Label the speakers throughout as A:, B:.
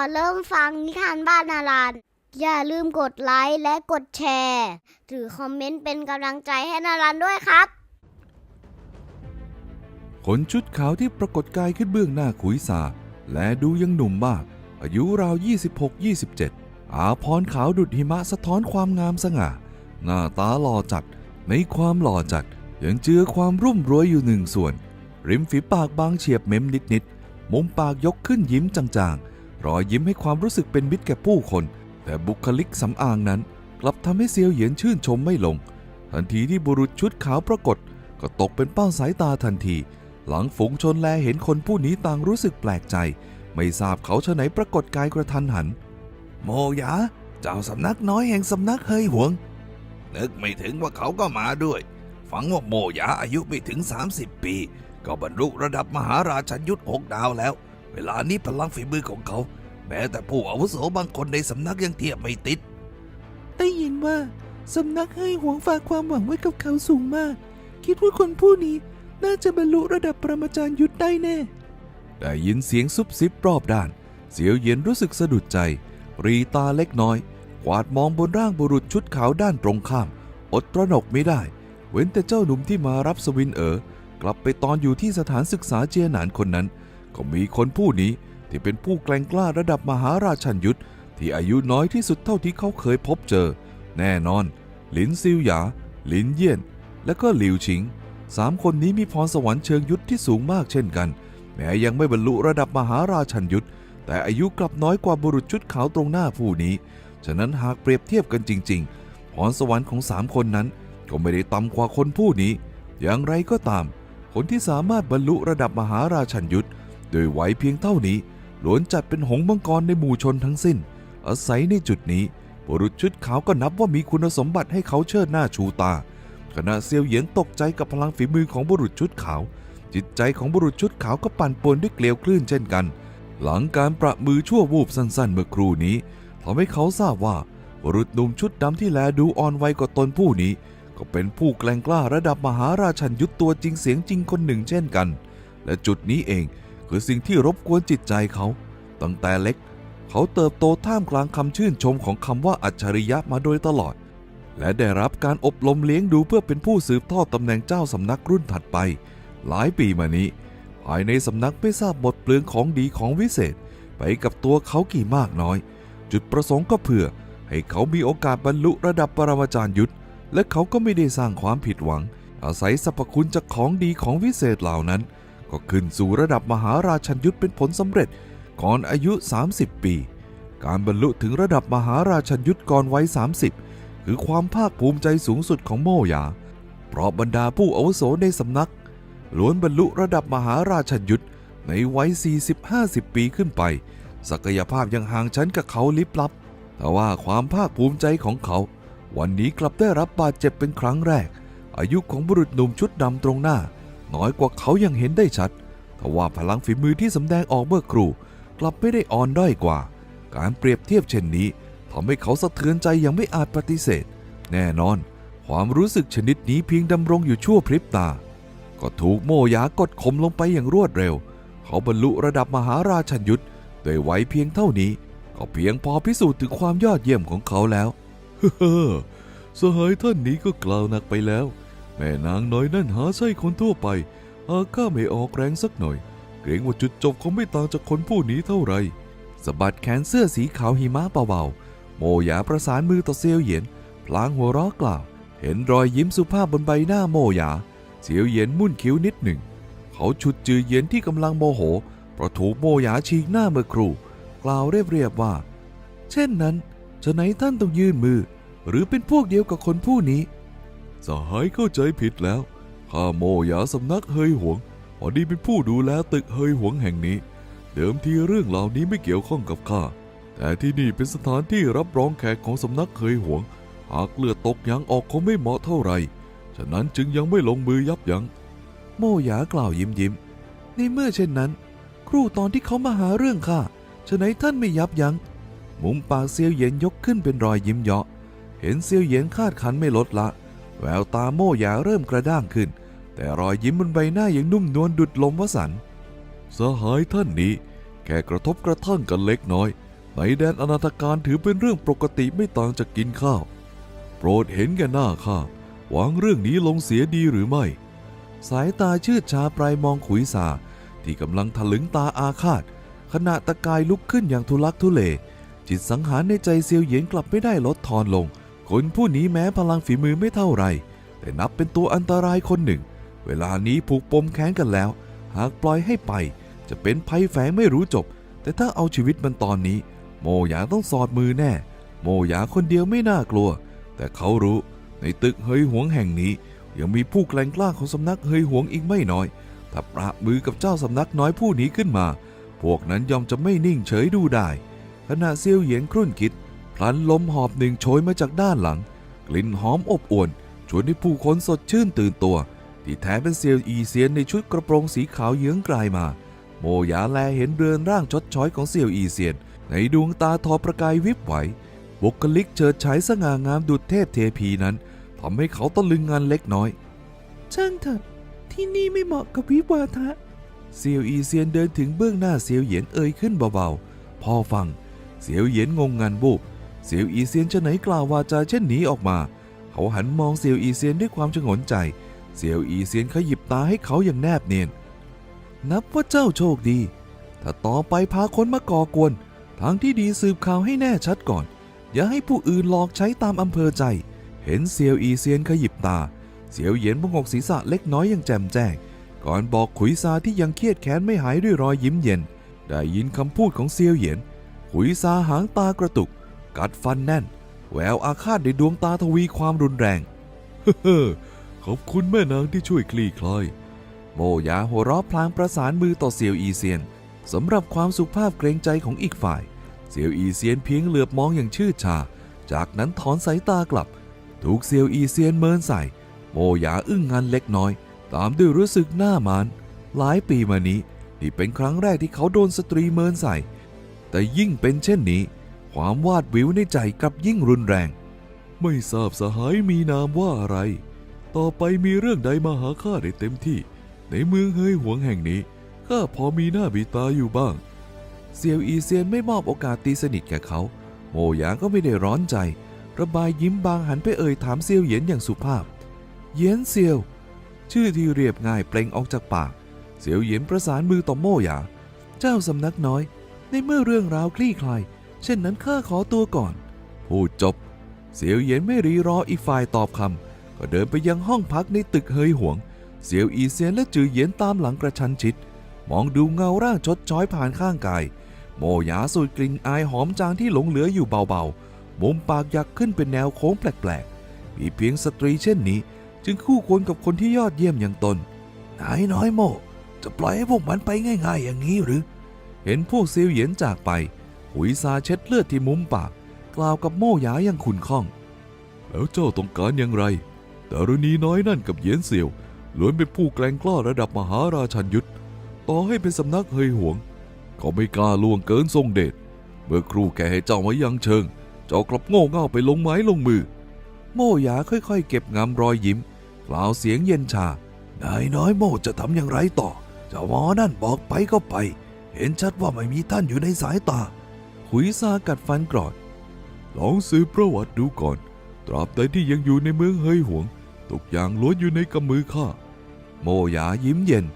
A: อนเริ่มฟังนิทานบ้านนารันอย่าลืมกดไลค์และกดแชร์หรือคอมเมนต์เป็นกำลังใจให้นารันด้วยครับ
B: คนชุดขาวที่ปรากฏกายขึ้นเบื้องหน้าขุยสาและดูยังหนุ่มมาก อายุราว 26-27 อาพรขาวดุดหิมะสะท้อนความงามสง่า หน้าตาหล่อจัด ในความหล่อจัด ยังเจือความรุ่มรวยอยู่หนึ่งส่วน ริมฝีปากบางเฉียบเม้มนิดๆมุมปากยกขึ้นยิ้มจางๆ รอยยิ้มให้ความรู้สึกเป็นมิตรแก่ผู้คน แต่บุคลิกสำอางนั้น กลับทำให้เซียวเหยียนชื่นชมไม่ลง ทันทีที่บุรุษชุดขาวปรากฏ ก็ตกเป็นเป้าสายตาทันที หลังฝูงชนแลเห็นคนผู้นี้ต่างรู้สึกแปลกใจ ไม่ทราบเขาชะไหนปรากฏกายกระทันหัน โมยาเจ้าสำนักน้อยแห่งสำนักเฮยหวง นึกไม่ถึงว่าเขาก็มาด้วยฟังว่าโมยาอายุไม่ถึง 30 ปี ก็บรรลุระดับมหาราชยุทธหกดาวแล้ว เวลานี้พลังฝีมือของเขา แม้แต่ผู้อาวุโสบางคนในสำนักยังเทียบไม่ติด
C: ได้ยินว่าสำนักให้หวงฝากความหวังไว้กับเขาสูงมาก คิดว่าคนผู้นี้น่าจะบรรลุระดับปรมาจารย์ยุทธได้แน่
B: ได้ยินเสียงซุบซิบรอบด้าน เสียวเย็นรู้สึกสะดุดใจ รีตาเล็กน้อยกวาดมองบนร่างบุรุษชุดขาวด้านตรงข้าม อดตระหนกไม่ได้ เว้นแต่เจ้าหนุ่มที่มารับสวินเอ๋อกลับไปตอนอยู่ที่สถานศึกษาเจียหนานคนนั้น ก็มีคนผู้นี้ที่เป็นผู้แกล้งกล้าระดับมหาราชันยุทธที่อายุน้อยที่สุดเท่าที่เขาเคยพบเจอ แน่นอน หลินซิวหยา หลินเยี่ยน และก็หลิวชิงสามคนนี้มีพรสวรรค์เชิงยุทธที่สูงมากเช่นกัน แม้ยังไม่บรรลุระดับมหาราชันยุทธแต่อายุกลับน้อยกว่าบุรุษชุดขาวตรงหน้าผู้นี้ ฉะนั้นหากเปรียบเทียบกันจริง ๆ พรสวรรค์ของสามคนนั้น ก็ไม่ได้ต่ำกว่าคนผู้นี้ อย่างไรก็ตาม คนที่สามารถบรรลุระดับมหาราชันยุทธ โดยไหวเพียงเท่านี้ล้วนจัดเป็นหงมังกรในหมู่ชนทั้งสิ้น อาศัยในจุดนี้บุรุษชุดขาวก็นับว่ามีคุณสมบัติให้เขาเชิดหน้าชูตาขณะเซียวเหยียนตกใจกับพลังฝีมือของบุรุษชุดขาว จิตใจของบุรุษชุดขาวก็ปั่นป่วนด้วยเกลียวคลื่นเช่นกัน หลังการประมือชั่ววูบสั้นๆ เมื่อครู่นี้ทำให้เขาทราบว่าบุรุษหนุ่มชุดดำที่แลดูอ่อนวัยกว่าตนผู้นี้ ก็เป็นผู้แกล้งกล้าระดับมหาราชันยุทธตัวจริงเสียงจริงคนหนึ่งเช่นกัน และจุดนี้เอง คือสิ่งที่รบกวนจิตใจเขา ตั้งแต่เล็ก เขาเติบโตท่ามกลางคำชื่นชมของคำว่าอัจฉริยะมาโดยตลอด และได้รับการอบรมเลี้ยงดูเพื่อเป็นผู้สืบทอดตำแหน่งเจ้าสำนักรุ่นถัดไป หลายปีมานี้ ภายในสำนักไม่ทราบบทเปลืองของดีของวิเศษ ไปกับตัวเขากี่มากน้อย จุดประสงค์ก็เพื่อให้เขามีโอกาสบรรลุระดับปรมาจารย์ยุทธและเขาก็ไม่ได้สร้างความผิดหวัง อาศัยสรรพคุณจากของดีของวิเศษเหล่านั้น ก็ขึ้นสู่ระดับมหาราชันยุทธเป็นผลสำเร็จก่อนอายุ 30 ปี การบรรลุถึงระดับมหาราชันยุทธก่อนวัย 30 คือความภาคภูมิใจสูงสุดของโมยา เพราะบรรดาผู้อาวุโสในสำนัก ล้วนบรรลุระดับมหาราชันยุทธในวัย 40-50 ปีขึ้นไป ศักยภาพยังห่างชั้นกับเขาลิบลับแต่ว่าความภาคภูมิใจของเขา วันนี้กลับได้รับบาดเจ็บเป็นครั้งแรก อายุของบุรุษหนุ่มชุดดำตรงหน้า น้อยกว่าเขายังเห็นได้ชัดแต่ว่าพลังฝีมือที่สำแดงออกเมื่อครู่กลับไม่ได้อ่อนด้อยกว่า การเปรียบเทียบเช่นนี้ทำให้เขาสะเทือนใจยังไม่อาจปฏิเสธ แน่นอน ความรู้สึกชนิดนี้เพียงดำรงอยู่ชั่วพริบตา ก็ถูกโมยากดข่มลงไปอย่างรวดเร็ว เขาบรรลุระดับมหาราชันยุทธโดยไว้เพียงเท่านี้ ก็เพียงพอพิสูจน์ถึงความยอดเยี่ยมของเขาแล้วเฮ้อสหายท่านนี้ก็กล่าวหนักไปแล้ว แม่นางน้อยนั่นหาใช่คนทั่วไปหาก้าไม่ออกแรงสักหน่อย เกรงว่าจุดจบคงไม่ต่างจากคนผู้นี้เท่าไหร่สะบัดแขนเสื้อสีขาวหิมะเบาๆโมหยาประสานมือต่อเซียวเหยียน พลางหัวเราะกล่าว เห็นรอยยิ้มสุภาพบนใบหน้าโมหยาเสียวเหยียนมุ่นคิ้วนิดหนึ่ง เขาฉุดจือเหยียนที่กำลังโมโหเพราะถูกโมหยาฉีกหน้าเมื่อครู่กล่าวเรียบๆว่า เช่นนั้นจะไหนท่านต้องยื่นมือ หรือเป็นพวกเดียวกับคนผู้นี้ สหายเข้าใจผิดแล้วข้าโมหยาสำนักเฮยหวงพอดีเป็นผู้ดูแลตึกเฮยหวงแห่งนี้ เดิมทีเรื่องเหล่านี้ไม่เกี่ยวข้องกับข้า แต่ที่นี่เป็นสถานที่รับรองแขกของสำนักเฮยหวง หากเลือดตกยางออกคงไม่เหมาะเท่าไหร่ ฉะนั้นจึงยังไม่ลงมือยับยัง้ง โมหยากล่าวยิ้มยิ้ม ในเมื่อเช่นนั้น ครู่ตอนที่เขามาหาเรื่องข้าฉะไหนท่านไม่ยับยัง้ง มุมปากเซียวเหย็นยกขึ้นเป็นรอยยิ้มเยาะ เห็นเซียวเหย็นคาดขันไม่ลดละ แววตาโม่หยาเริ่มกระด้างขึ้น แต่รอยยิ้มบนใบหน้ายังนุ่มนวลดุดลมวสันสหายท่านนี้ แค่กระทบกระทั่งกันเล็กน้อยในแดนอนาถการถือเป็นเรื่องปกติไม่ต่างจากกินข้าว โปรดเห็นแก่หน้าข้าวางเรื่องนี้ลงเสียดีหรือไม่ สายตาชืดชาปลายมองขุยสา ที่กำลังถลึงตาอาฆาต ขณะตะกายลุกขึ้นอย่างทุลักทุเล จิตสังหารในใจเซียวเหยียนกลับไม่ได้ลดทอนลง คนผู้นี้แม้พลังฝีมือไม่เท่าไร แต่นับเป็นตัวอันตรายคนหนึ่ง เวลานี้ผูกปมแค้นกันแล้ว หากปล่อยให้ไป จะเป็นภัยแฝงไม่รู้จบ แต่ถ้าเอาชีวิตมันตอนนี้ โมหยางต้องสอดมือแน่ โมหยางคนเดียวไม่น่ากลัว แต่เขารู้ในตึกเฮยหวงแห่งนี้ ยังมีผู้แกล้งกล้าของสำนักเฮยหวงอีกไม่น้อย ถ้าประมือกับเจ้าสำนักน้อยผู้นี้ขึ้นมา พวกนั้นยอมจะไม่นิ่งเฉยดูได้ขณะเซียวเหยียนครุ่นคิด ลันลมหอบหนึ่งโชยมาจากด้านหลัง กลิ่นหอมอบอวนชวนให้ผู้คนสดชื่นตื่นตัว ที่แท้เป็นเซียวอีเซียนในชุดกระโปรงสีขาวเยื้องกลายมา โมหยาแลเห็นเรือนร่างชดช้อยของเซียวอีเซียน ในดวงตาทอประกายวิบไหวบุคลิกเฉิดฉายสง่างามดุจเทพเทพีนั้นทำให้เขาตะลึงงานเล็กน้อย
C: ช่างเถอะ ที่นี่ไม่เหมาะกับวิวาทะ
B: เซียวอีเซียนเดินถึงเบื้องหน้าเซียวเหยียนเอ่ยขึ้นเบาๆ พอฟัง เซียวเหยียนงงงันบุบ เซียวอีเซียนจะไหนกล่าววาจาเช่นนี้ออกมา เขาหันมองเซียวอีเซียนด้วยความชงนใจ เซียวอีเซียนขยิบตาให้เขาอย่างแนบเนียน นับว่าเจ้าโชคดี ถ้าต่อไปพาคนมาก่อกวน ทางที่ดีสืบข่าวให้แน่ชัดก่อน อย่าให้ผู้อื่นหลอกใช้ตามอำเภอใจ เห็นเซียวอีเซียนขยิบตา เซียวเหยียนพงกศีรษะเล็กน้อยอย่างแจ่มแจ้ง ก่อนบอกขุยซาที่ยังเครียดแค้นไม่หายด้วยรอยยิ้มเย็น ได้ยินคำพูดของเซียวเหยียน ขุยซาหางตากระตุก กัดฟันแน่น แววอาฆาตในดวงตาทวีความรุนแรงเฮ้อขอบคุณแม่นางที่ช่วยคลี่คลายโมยาหัวเราะพลางประสานมือต่อเซียวอีเซียนสำหรับความสุภาพเกรงใจของอีกฝ่าย เซียวอีเซียนเพียงเหลือบมองอย่างชื่อชา จากนั้นถอนสายตากลับ ถูกเซียวอีเซียนเมินใส่ โมยาอึ้งงันเล็กน้อย ตามด้วยรู้สึกหน้ามาน หลายปีมานี้นี่เป็นครั้งแรกที่เขาโดนสตรีเมินใส่ แต่ยิ่งเป็นเช่นนี้ ความวาดวิวในใจกับยิ่งรุนแรง ไม่ทราบสหายมีนามว่าอะไร ต่อไปมีเรื่องใดมาหาข้าได้เต็มที่ ในเมืองเฮยหวงแห่งนี้ข้าพอมีหน้าบีตาอยู่บ้าง เซียวอีเซียนไม่มอบโอกาสตีสนิทแก่เขา โมหยางก็ไม่ได้ร้อนใจ ระบายยิ้มบางหันไปเอ่ยถามเซียวเหยียนอย่างสุภาพ เหยียนเซียว ชื่อที่เรียบง่ายเปล่งออกจากปาก เซียวเหยียนประสานมือต่อโมหยาง เจ้าสำนักน้อย ในเมื่อเรื่องราวคลี่คลาย เช่นนั้นข้าขอตัวก่อน พูดจบ เสียวเหยียนไม่รีรออีกฝ่ายตอบคำก็เดินไปยังห้องพักในตึกเฮยหวง เสียวอีเซียนและจือเหยียนตามหลังกระชันชิด มองดูเงาร่างชดช้อยผ่านข้างกาย โมหยาสูดกลิ่นอายหอมจางที่หลงเหลืออยู่เบาๆมุมปากยักขึ้นเป็นแนวโค้งแปลกๆ มีเพียงสตรีเช่นนี้ จึงคู่ควรกับคนที่ยอดเยี่ยมอย่างตนนายน้อยโมจะปล่อยให้พวกมันไปง่าย ๆ อย่างนี้หรือ เห็นพวกเซียวเหยียนจากไป หุยซาเช็ดเลือดที่มุมปาก กล่าวกับโม่หยาอย่างขุนข้อง แล้วเจ้าต้องการอย่างไรแต่รณีน้อยนั่นกับเยียนเสี่ยวล้วนเป็นผู้แกล้งกล้าระดับมหาราชันยุทธต่อให้เป็นสำนักเฮยหวง ก็ไม่กล้าล่วงเกินทรงเดชเมื่อครูแกให้เจ้ามายังเชิง เจ้ากลับโง่เง่าไปลงไม้ลงมือ โม่หยาค่อยๆ เก็บงำรอยยิ้ม กล่าวเสียงเย็นชานายน้อยโม่จะทำอย่างไรต่อเจ้าหมอนั่นบอกไปก็ไป เห็นชัดว่าไม่มีท่านอยู่ในสายตา หุยซากัดฟันกรอด ลองสืบประวัติดูก่อน ตราบใดที่ยังอยู่ในเมืองเฮยหวง ทุกอย่างล้วนอยู่ในกำมือข้า โมหยายิ้มเย็น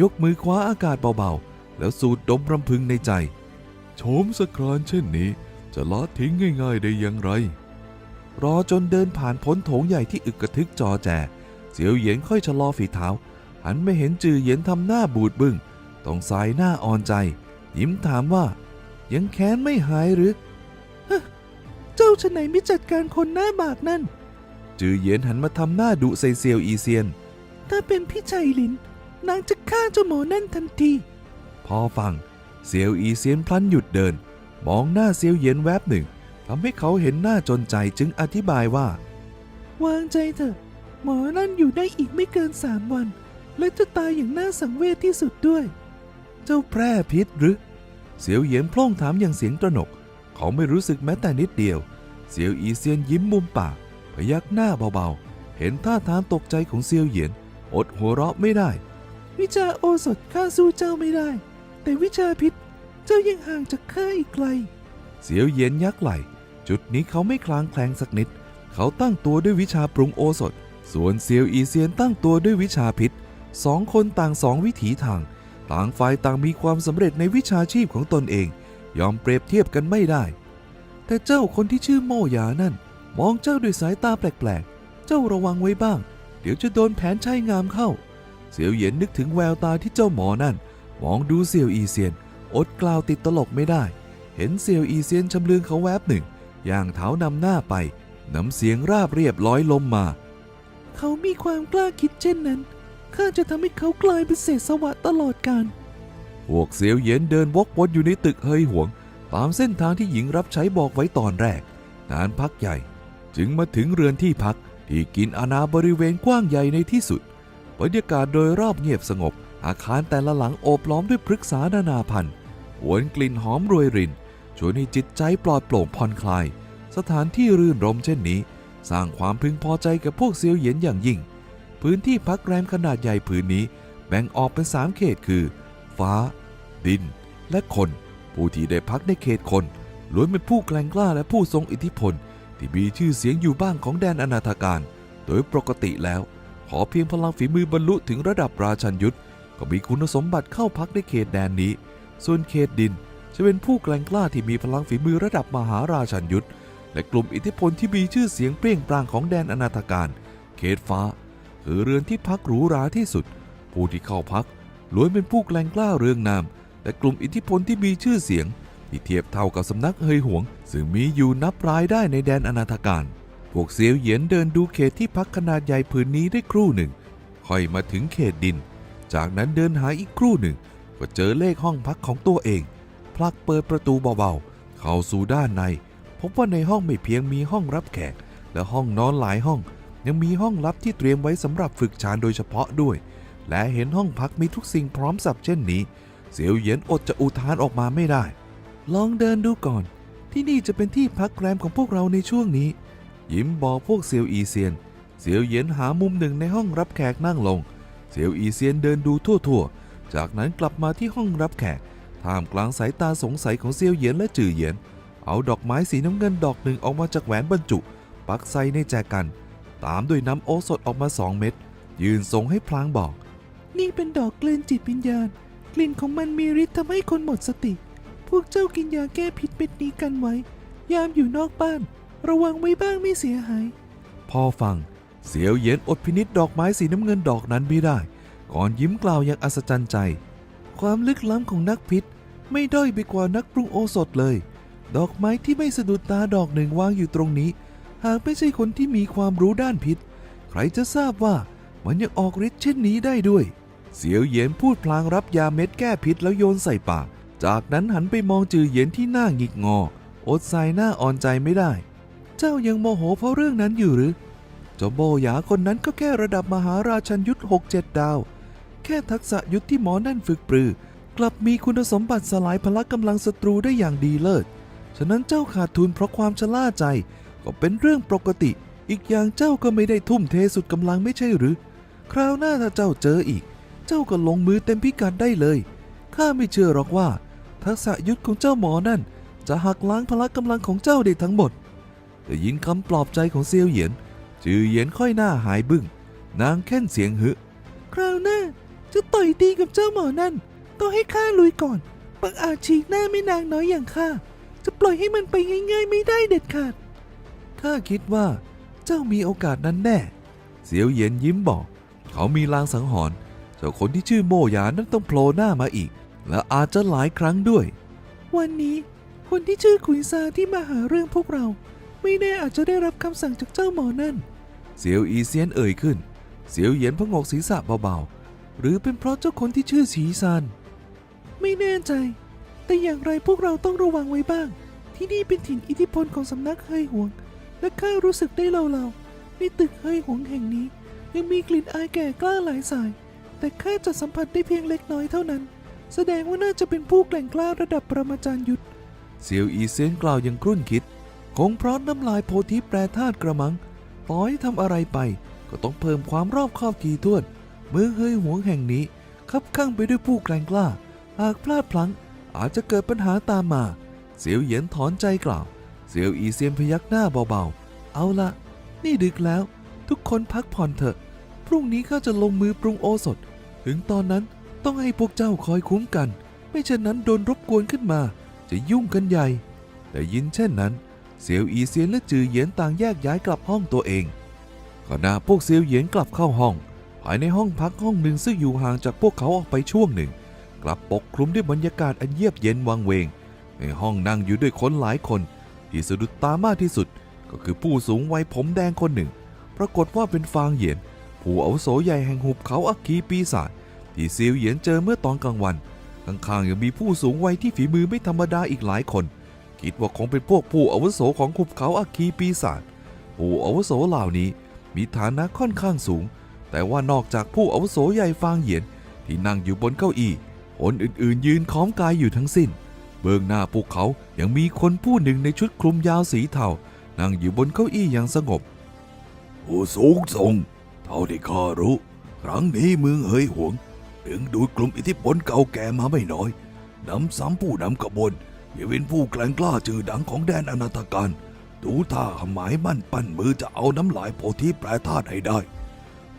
B: ยกมือคว้าอากาศเบาๆ แล้วสูดดมรำพึงในใจ โฉมสครานเช่นนี้ จะละทิ้งง่ายๆได้อย่างไร รอจนเดินผ่านพ้นโถงใหญ่ที่อึกกระทึกจอแจ เสียวเหยียนค่อยชะลอฝีเท้า หันไม่เห็นจือเหยียนทำหน้าบูดบึง้งต้องสายหน้าอ่อนใจ ยิ้มถามว่า ยังแค้นไม่หายหรือ
C: เจ้าชะไหนไม่จัดการคนหน้าบากนั่น
B: จือเหยียนหันมาทำหน้าดุใส่เซียวอีเซียน
C: ถ้าเป็นพี่ชัยหลิน นางจะฆ่าเจ้าหมอนั่นทันที
B: พอฟังเซียวอีเซียนพลันหยุดเดิน มองหน้าเซียวเหยียนแวบหนึ่งทำให้เขาเห็นหน้าจนใจจึงอธิบายว่า
C: วางใจเถอะ หมอนั่นอยู่ได้อีกไม่เกินสามวัน และจะตายอย่างน่าสังเวชที่สุดด้วย
B: เจ้าแพร่พิษหรือ เสียวเหยียนพล่องถามอย่างเสียงตระหนก เขาไม่รู้สึกแม้แต่นิดเดียว เสียวอีเซียนยิ้มมุมปาก พยักหน้าเบาๆ เห็นท่าทางตกใจของเซียวเหยียน อดหัวเราะไม่ได้
C: วิชาโอสถข้าสู้เจ้าไม่ได้ แต่วิชาพิษเจ้ายังห่างจากข้าอีกไกล
B: เสียวเหย็นยักไหล จุดนี้เขาไม่คลางแคลงสักนิด เขาตั้งตัวด้วยวิชาปรุงโอสถ ส่วนเซียวอีเซียนตั้งตัวด้วยวิชาพิษสองคนต่างสองวิถีทาง ต่างฝ่ายต่างมีความสำเร็จในวิชาชีพของตนเอง ยอมเปรียบเทียบกันไม่ได้ แต่เจ้าคนที่ชื่อโมหยานั่น มองเจ้าด้วยสายตาแปลกๆ เจ้าระวังไว้บ้าง เดี๋ยวจะโดนแผนใช้งามเข้า เสี่ยวเหย็นนึกถึงแววตาที่เจ้าหมอนั่น มองดูเสี่ยวอีเซียน อดกล่าวติดตลกไม่ได้ เห็นเสี่ยวอีเซียนชำเลืองเขาแวบหนึ่งย่างเท้านำหน้าไปน้ำเสียงราบเรียบร้อยลมมา
C: เขามีความกล้าคิดเช่นนั้น ข้าจะทำให้เขากลายเป็นเศษสวะตลอดกาล
B: พวกเสียวเย็นเดินวกวนอยู่ในตึกเฮยหวง ตามเส้นทางที่หญิงรับใช้บอกไว้ตอนแรก นานพักใหญ่ จึงมาถึงเรือนที่พักที่กินอาณาบริเวณกว้างใหญ่ในที่สุด บรรยากาศโดยรอบเงียบสงบ อาคารแต่ละหลังโอบล้อมด้วยพฤกษานานาพันธุ์หวนกลิ่นหอมรวยรินชวนให้จิตใจปลอดโปร่งผ่อนคลาย สถานที่รื่นรมเช่นนี้ สร้างความพึงพอใจกับพวกเซียวเหย็นอย่างยิ่ง พื้นที่พักแรมขนาดใหญ่ผืนนี้แบ่งออกเป็นสามเขตคือ ฟ้า ดิน และคน ผู้ที่ได้พักในเขตคนล้วนเป็นผู้แกร่งกล้าและผู้ทรงอิทธิพล ที่มีชื่อเสียงอยู่บ้างของแดนอนาถการ โดยปกติแล้ว ขอเพียงพลังฝีมือบรรลุถึงระดับราชันยุทธก็มีคุณสมบัติเข้าพักในเขตแดนนี้ ส่วนเขตดินจะเป็นผู้แกร่งกล้าที่มีพลังฝีมือระดับมหาราชันยุทธและกลุ่มอิทธิพลที่มีชื่อเสียงเปรี้ยงปร้างของแดนอนาถการ เขตฟ้า คือเรือนที่พักหรูหราที่สุด ผู้ที่เข้าพักล้วนเป็นผู้แกร่งกล้าเรืองนาม และกลุ่มอิทธิพลที่มีชื่อเสียง ที่เทียบเท่ากับสำนักเฮยหวง ซึ่งมีอยู่นับรายได้ในแดนอนาถการ พวกเสียวเหยียนเดินดูเขตที่พักขนาดใหญ่ผืนนี้ได้ครู่หนึ่ง ค่อยมาถึงเขตดิน จากนั้นเดินหาอีกครู่หนึ่ง ก็เจอเลขห้องพักของตัวเอง พลักเปิดประตูเบาๆ เข้าสู่ด้านใน พบว่าในห้องไม่เพียงมีห้องรับแขกและห้องนอนหลายห้อง ยังมีห้องลับที่เตรียมไว้สำหรับฝึกฌานโดยเฉพาะด้วย และเห็นห้องพักมีทุกสิ่งพร้อมสับเช่นนี้ เสียวเหยียนอดจะอุทานออกมาไม่ได้
C: ลองเดินดูก่อน ที่นี่จะเป็นที่พักแรมของพวกเราในช่วงนี้
B: ยิ้มบอกพวกเซียวอีเซียนเซียวเหยียนหามุมหนึ่งในห้องรับแขกนั่งลงเซียวอีเซียนเดินดูทั่วๆ จากนั้นกลับมาที่ห้องรับแขก ท่ามกลางสายตาสงสัยของเซียวเหยียนและจือเหยียน เอาดอกไม้สีน้ำเงินดอกหนึ่งออกมาจากแหวนบรรจุ ปักใส่ในแจกัน ตามด้วยน้ำโอสถออกมาสองเม็ดยืนทรงให้พลางบอก
C: นี่เป็นดอกกลืนจิตวิญญาณ กลิ่นของมันมีฤทธิ์ทำให้คนหมดสติ พวกเจ้ากินยาแก้พิษเม็ดนี้กันไว้ ยามอยู่นอกบ้าน ระวังไว้บ้างไม่เสียหาย
B: พอฟัง เสียวเยียนอดพินิษดอกไม้สีน้ำเงินดอกนั้นไม่ได้ ก่อนยิ้มกล่าวอย่างอัศจรรย์ใจ
C: ความลึกล้ำของนักพิษ ไม่ด้อยไปกว่านักปรุงโอสถเลย ดอกไม้ที่ไม่สะดุดตาดอกหนึ่งวางอยู่ตรงนี้ หากไม่ใช่คนที่มีความรู้ด้านพิษ ใครจะทราบว่ามันยังออกฤทธิ์เช่นนี้ได้ด้วย
B: เสียวเหยียนพูดพลางรับยาเม็ดแก้พิษแล้วโยนใส่ปาก จากนั้นหันไปมองจือเหยียนที่หน้าหงิกงอ อดใส่หน้าอ่อนใจไม่ได้
C: เจ้ายังโมโหเพราะเรื่องนั้นอยู่หรือเจ้าโบหยาคนนั้นก็แค่ระดับมหาราชันยุทธหกเจ็ดดาว แค่ทักษะยุทธที่หมอนั่นฝึกปรือกลับมีคุณสมบัติสลายพละกำลังศัตรูได้อย่างดีเลิศ ฉะนั้นเจ้าขาดทุนเพราะความชะล่าใจ ก็เป็นเรื่องปกติ อีกอย่างเจ้าก็ไม่ได้ทุ่มเทสุดกำลังไม่ใช่หรือ คราวหน้าถ้าเจ้าเจออีก เจ้าก็ลงมือเต็มพิกัดได้เลย ข้าไม่เชื่อหรอกว่า ทักษะยุทธของเจ้าหมอนั่น จะหักล้างพละกำลังของเจ้าได้ทั้งหมด
B: ได้ยินคำปลอบใจของเซียวเหยียน จือเหยียนค่อยหน้าหายบึ้ง นางแค่นเสียงหึ
C: คราวหน้าจะต่อยตีกับเจ้าหมอนั่นต้องให้ข้าลุยก่อนบังอาจฉีกหน้าไม่นางน้อยอย่างข้าจะปล่อยให้มันไปง่ายๆไม่ได้เด็ดขาด
B: ข้าคิดว่าเจ้ามีโอกาสนั้นแน่ เสียวเหยียนยิ้มบอก เขามีลางสังหรณ์เจ้าคนที่ชื่อโมหยานั้นต้องโผล่หน้ามาอีก และอาจจะหลายครั้งด้วย
C: วันนี้คนที่ชื่อขุนซาที่มาหาเรื่องพวกเรา ไม่แน่อาจจะได้รับคำสั่งจากเจ้าหมอนั่น
B: เสียวอีเซียนเอ่ยขึ้น เสียวเหยียนพงกศีรษะเบาๆ หรือเป็นเพราะเจ้าคนที่ชื่อฉีซาน
C: ไม่แน่ใจ แต่อย่างไรพวกเราต้องระวังไว้บ้าง ที่นี่เป็นถิ่นอิทธิพลของสำนักเฮยหวง และข้ารู้สึกได้เล่าๆในตึกเฮยหวงแห่งนี้ ยังมีกลิ่นอายแก่กล้าหลายสาย แต่ข้าจะสัมผัสได้เพียงเล็กน้อยเท่านั้น แสดงว่าน่าจะเป็นผู้แกล่งกล้าระดับประมาจารย์ยุทธ
B: เซียวอีเซียนกล่าวอย่างครุ่นคิด คงเพราะน้ำลายโพธิแปรธาตุกระมังต่อให้ทำอะไรไป ก็ต้องเพิ่มความรอบคอบทีท่วน เมืองเฮยหวงแห่งนี้คับข้างไปด้วยผู้แกร่งกล้า หากพลาดพลั้งอาจจะเกิดปัญหาตามมา
C: เสียวเหยียนถอนใจกล่าว เสียวอีเซียนพยักหน้าเบาๆ เอาละนี่ดึกแล้ว ทุกคนพักผ่อนเถอะ พรุ่งนี้ข้าจะลงมือปรุงโอสถ ถึงตอนนั้นต้องให้พวกเจ้าคอยคุ้มกัน ไม่เช่นนั้นโดนรบกวนขึ้นมา จะยุ่งกันใหญ่ แต่ยินเช่นนั้นเสียวอีเซียนและจือเหยียนต่างแยกย้ายกลับห้องตัวเองขณะพวกเซียวเหยียนกลับเข้าห้อง ภายในห้องพักห้องหนึ่งซึ่งอยู่ห่างจากพวกเขาออกไปช่วงหนึ่ง กลับปกคลุมด้วยบรรยากาศอันเยียบเย็นวังเวง ในห้องนั่งอยู่ด้วยคนหลายคน ที่สะดุดตามากที่สุด ก็คือผู้สูงวัยผมแดงคนหนึ่ง ปรากฏว่าเป็นฟางเหยียน ผู้อาวุโสใหญ่แห่งหุบเขาอัคคีปีศาจที่เซียวเหยียนเจอเมื่อตอนกลางวันข้างๆยังมีผู้สูงวัยที่ฝีมือไม่ธรรมดาอีกหลายคน คิดว่าคงเป็นพวกผู้อาวุโสของหุบเขาอัคคีปีศาจผู้อาวุโสเหล่านี้มีฐานะค่อนข้างสูง แต่ว่านอกจากผู้อาวุโสใหญ่ฟางเหยียนที่นั่งอยู่บนเก้าอี้คนอื่นๆ ยืนค้อมกายอยู่ทั้งสิ้น เบื้องหน้าพวกเขายังมีคนผู้หนึ่งในชุดคลุมยาวสีเทานั่งอยู่บนเก้าอี้อย่างสงบ
B: ผู้สูงส่ง เท่าที่ข้ารู้ ครั้งนี้เมืองเฮยหวงดึงดูดกลุ่มอิทธิพลเก่าแก่มาไม่น้อยนำซ้ำผู้นำกบฏยังเป็นผู้แกล้งกล้าจือดังของแดนอนาตการดูท่าหมายมั่นปั้นมือจะเอาน้ำลายโพธิแปรธาตุให้ได้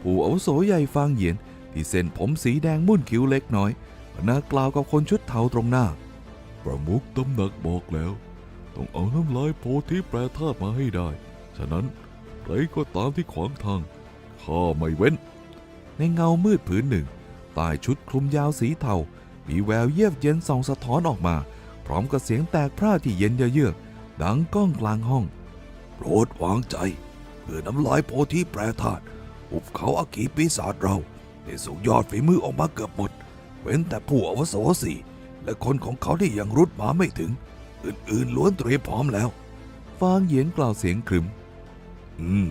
C: ผู้อาวุโสใหญ่ฟางเหยียนที่เส้นผมสีแดงมุ่นคิ้วเล็กน้อยนากล่าวกับคนชุดเทาตรงหน้า
B: ประมุขตำหนักบอกแล้ว ต้องเอาน้ำลายโพธิแปรธาตุมาให้ได้ ฉะนั้นใครก็ตามที่ขวางทางข้าไม่เว้น
C: ในเงามืดผืนหนึ่งใต้ชุดคลุมยาวสีเทา มีแววเยียบเย็นส่องสะท้อนออกมา พร้อมกับเสียงแตกพร่าที่เย็นเยือกดังก้องกลางห้อง
B: โปรดวางใจเพื่อน้ำลายโพธิแปรธาตุหุบเขาอากีปีศาจเราได้ส่งยอดฝีมือออกมาเกือบหมด เว้นแต่ผู้อาวุโสสี่ และคนของเขาที่ยังรุดมาไม่ถึง อื่นๆล้วนเตรียมพร้อมแล้ว
C: ฟางเหยียนกล่าวเสียงขรึม
B: อืม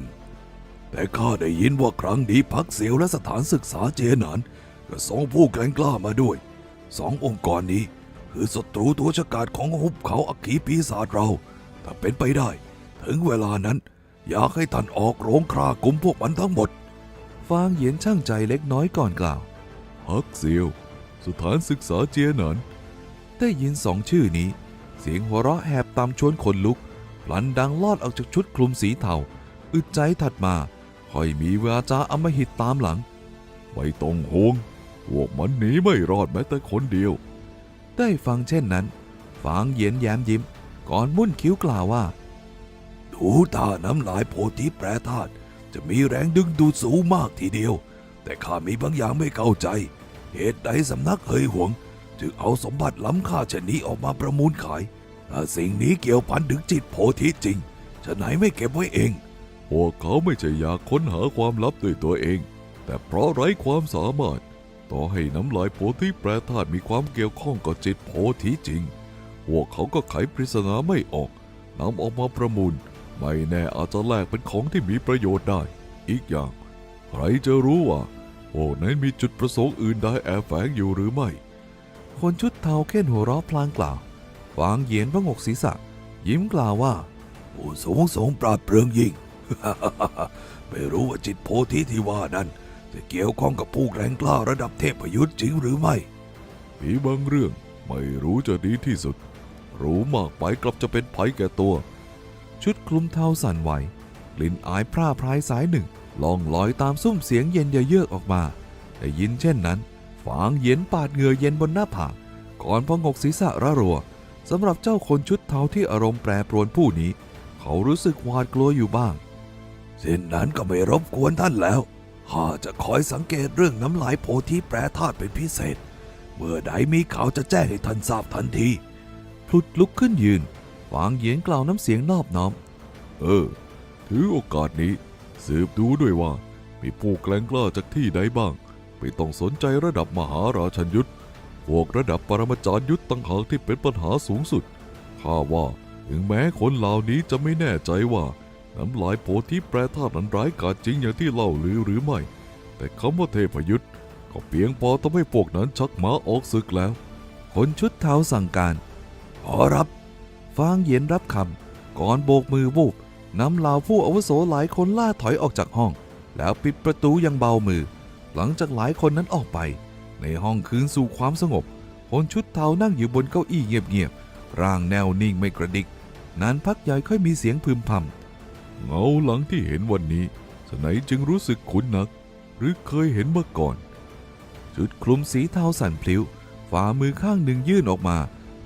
B: แต่ข้าได้ยินว่าครั้งนี้พักเสียวและสถานศึกษาเจหนานก็ส่งผู้แกล้งกล้ามาด้วย สององค์กรนี้ คือศัตรูตัวฉกาจของหุบเขาอัคคีปีศาจเรา ถ้าเป็นไปได้ ถึงเวลานั้น อยากให้ท่านออกโรงครากลุ่มพวกมันทั้งหมด
C: ฟางเหยียนช่างใจเล็กน้อยก่อนกล่าว
B: พักเสียว สถานศึกษาเจียหนาน
C: ได้ยินสองชื่อนี้ เสียงหัวเราะแหบตามชวนขนลุก พลันดังลอดออกจากชุดคลุมสีเทา อึดใจถัดมาค่อยมีวาจาอมหิตตามหลัง
B: ไม่ต้องห่วงพวกมันหนีไม่รอดแม้แต่คนเดียว
C: ได้ฟังเช่นนั้น ฟางเยียนแย้มยิ้ม ก่อนมุ่นคิ้วกล่าวว่า
B: ดูท่าน้ำลายโพธิแปรธาตุจะมีแรงดึงดูดสูงมากทีเดียว แต่ข้ามีบางอย่างไม่เข้าใจ เหตุใดสำนักเฮยหวง จึงเอาสมบัติล้ำค่าชนนี้ออกมาประมูลขายถ้าสิ่งนี้เกี่ยวพันถึงจิตโพธิจริงฉะไหนไม่เก็บไว้เอง พวกเขาไม่ใช่อยากค้นหาความลับด้วยตัวเอง แต่เพราะไร้ความสามารถ ต่อให้น้ำลายโพธิแปรธาตุมีความเกี่ยวข้องกับจิตโพธิจริง พวกเขาก็ไขปริศนาไม่ออกนำออกมาประมูล ไม่แน่อาจจะแลกเป็นของที่มีประโยชน์ได้ อีกอย่าง ใครจะรู้ว่าพวกนั้นมีจุดประสงค์อื่นใดแอบแฝงอยู่หรือไม่
C: คนชุดเทาเค้นหัวเราะพลางกล่าวฟางเหยียนพระงกศีรษะ ยิ้มกล่าวว่า
B: ผู้สูงส่งปราดเปรื่องยิ่ง ไม่รู้ว่าจิตโพธิที่ว่านั้น จะเกี่ยวข้องกับผู้แกร่งกล้าระดับเทพยุทธ์จริงหรือไม่ มีบางเรื่องไม่รู้จะดีที่สุด รู้มากไปกลับจะเป็นภัยแก่ตัว
C: ชุดคลุมเทาสั่นไหวกลิ่นอายพร่าพรายสายหนึ่งล่องลอยตามซุ้มเสียงเย็นเยือกออกมา ได้ยินเช่นนั้น ฝางเหย็นปาดเหงื่อเย็นบนหน้าผากก่อนพองกศีรษะระรัวสำหรับเจ้าคนชุดเทาที่อารมณ์แปรปรวนผู้นี้ เขารู้สึกหวาดกลัวอยู่บ้าง
B: เส้นนั้นก็ไม่รบกวนท่านแล้วข้าจะคอยสังเกตเรื่องน้ำลายโพธิแปรธาตุเป็นพิเศษ เมื่อใดมีข่าวจะแจ้งให้ท่านทราบทันที
C: พลุดลุกขึ้นยืนฝางเหยียนกล่าวน้ำเสียงนอบน้อม
B: เออ ถือโอกาสนี้ สืบดูด้วยว่า มีผู้แกล้งกล้าจากที่ใดบ้าง ไม่ต้องสนใจระดับมหาราชันยุทธพวกระดับปรมาจารย์ยุทธตั้งหากที่เป็นปัญหาสูงสุด ข้าว่าถึงแม้คนเหล่านี้จะไม่แน่ใจว่าน้ำลายโพธิแปรธาตุนั้นร้ายกาจจริงอย่างที่เล่าลือหรือไม่ แต่คำว่าเทพยุทธก็เพียงพอทำให้พวกนั้นชักม้าออกศึกแล้ว
C: คนชุดเท้าสั่งการ
B: ขอรับ
C: ฟางเยียนรับคำ ก่อนโบกมือวูบน้ำเหล่าผู้อาวุโสหลายคนล่าถอยออกจากห้อง แล้วปิดประตูอยังเบามือ หลังจากหลายคนนั้นออกไป ในห้องคืนสู่ความสงบคนชุดเทานั่งอยู่บนเก้าอี้เงียบ
B: ร่างแนวนิ่งไม่กระดิก นานพักใหญ่ค่อยมีเสียงพึมพำเงาหลังที่เห็นวันนี้สไหนจึงรู้สึกคุ้นนัก หรือเคยเห็นมาก่อน ชุดคลุมสีเทาสั่นพลิ้ว ฝ่ามือข้างหนึ่งยื่นออกมา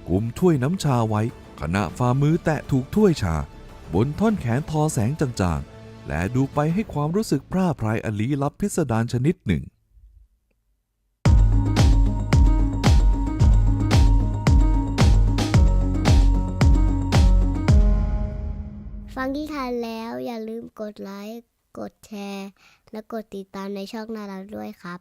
B: กุมถ้วยน้ำชาไว้ ขณะฝ่ามือแตะถูกถ้วยชา บนท่อนแขนทอแสงจางๆ และดูไปให้ความรู้สึกพร่าพรายอลีลับพิสดารชนิดหนึ่ง
A: ฟังที่ทานแล้วอย่าลืมกดไลค์ กดแชร์ และกดติดตามในช่องนาราด้วยครับ